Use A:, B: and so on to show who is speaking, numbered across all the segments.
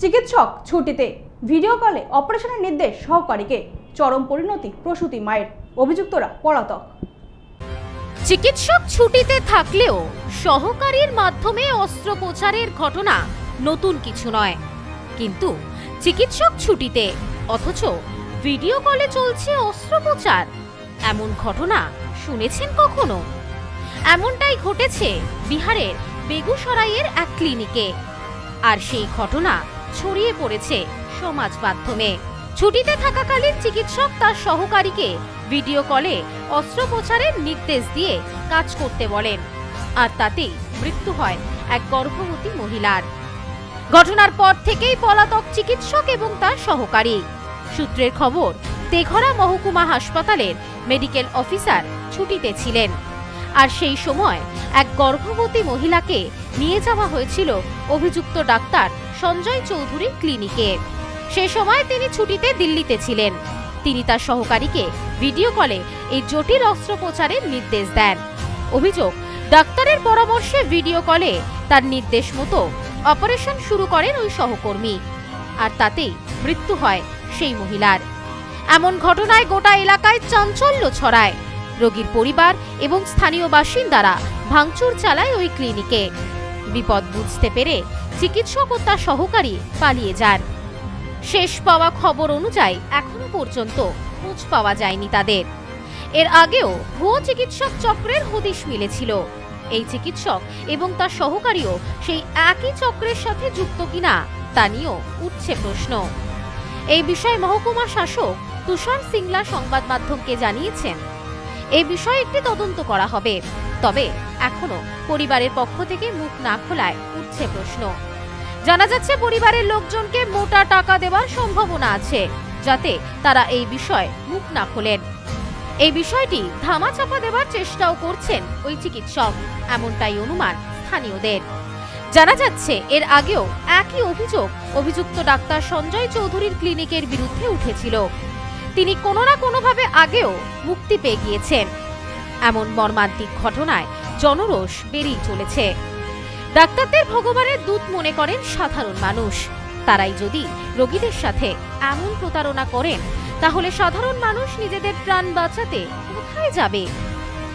A: চিকিৎসক ছুটিতে ভিডিও কলে অপারেশনের নির্দেশ সহকারীকে চরম পরিণতি প্রসূতি মায়ের, অভিযুক্তরা পলাতক।
B: চিকিৎসক ছুটিতে থাকলেও সহকারীর মাধ্যমে অস্ত্রোপচারের ঘটনা নতুন কিছু নয়। কিন্তু চিকিৎসক ছুটিতে অথচ ভিডিও কলে চলছে অস্ত্রোপচার। এমন ঘটনা শুনেছেন কখনো? এমনটাই ঘটেছে বিহারের বেগুসরাইয়ের এক ক্লিনিকে। আর সেই ঘটনা ছড়িয়ে পড়েছে সমাজ মাধ্যমে। ছুটিতে থাকাকালীন চিকিৎসক তার সহকারীকে ভিডিও কলে অস্ত্রোপচারের নির্দেশ দিয়ে কাজ করতে বলেন। আর তাতেই মৃত্যু হয় এক গর্ভবতী মহিলার। ঘটনার পর থেকেই পলাতক চিকিৎসক এবং তার সহকারী। সূত্রের খবর, তেঘরা মহকুমা হাসপাতালের মেডিকেল অফিসার ছুটিতে ছিলেন। আর সেই সময় এক গর্ভবতী মহিলাকে নিয়ে যাওয়া হয়েছিল অভিযুক্ত ডাক্তার সঞ্জয় চৌধুরীর ক্লিনিকে। সে সময় তিনি ছুটিতে দিল্লিতে ছিলেন। তিনি তার সহকারীকে ভিডিও কলে এই জটিল অস্ত্রোপচারের নির্দেশ দেন। অভিযোগ, ডাক্তারের পরামর্শে ভিডিও কলে তার নির্দেশ মতো অপারেশন শুরু করেন ওই সহকর্মী। আর তাতেই মৃত্যু হয় সেই মহিলার। এমন ঘটনায় গোটা এলাকায় চাঞ্চল্য ছড়ায়। রোগীর পরিবার এবং স্থানীয় বাসিন্দারা ভাঙচুর চালায় ওই ক্লিনিকে। বিপদ বুঝতে পেরে চিকিৎসক ও তার সহকারী পালিয়ে যান। শেষ পাওয়া খবর অনুযায়ী এখনও পর্যন্ত খোঁজ পাওয়া যায়নি তাদের। এর আগেও ভুয়ো চিকিৎসক চক্রের হদিশ মিলেছিল। এই চিকিৎসক এবং তার সহকারীও সেই একই চক্রের সাথে যুক্ত কিনা তা নিয়েও উঠছে প্রশ্ন। এই বিষয়ে মহকুমা শাসক তুষার সিংলা সংবাদ মাধ্যমকে জানিয়েছেন। এই বিষয়ে একটি তদন্ত করা হবে। তবে এখনও পরিবারের পক্ষ থেকে মুখ না খোলায় উঠছে প্রশ্ন। জানা যাচ্ছে পরিবারের লোকজনকে মোটা টাকা দেওয়ার সম্ভাবনা আছে, যাতে তারা এই বিষয়ে মুখ না খোলেন। এই বিষয়টি ধামাচাপা দেওয়ার চেষ্টাও করছেন ওই চিকিৎসক, এমনটাই অনুমান স্থানীয়দের। জানা যাচ্ছে এর আগেও একই অভিযোগ অভিযুক্ত ডাক্তার সঞ্জয় চৌধুরীর ক্লিনিকের বিরুদ্ধে উঠেছিল। তিনি কোনো না কোনোভাবে আগেও মুক্তি পেয়ে গিয়েছেন। এমন মর্মান্তিক ঘটনায় জনরোষ বেড়েই চলেছে। ডাক্তারদের ভগবানের দূত মনে করেন সাধারণ মানুষ। তারাই যদি রোগীদের সাথে এমন প্রতারণা করেন, তাহলে সাধারণ মানুষ নিজেদের প্রাণ বাঁচাতে কোথায় যাবে?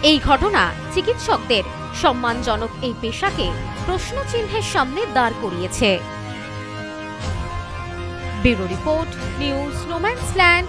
B: এই ঘটনা চিকিৎসকদের সম্মানজনক এই পেশাকে প্রশ্নচিহ্নের সামনে দাঁড় করিয়েছে। Bureau report, news no man's land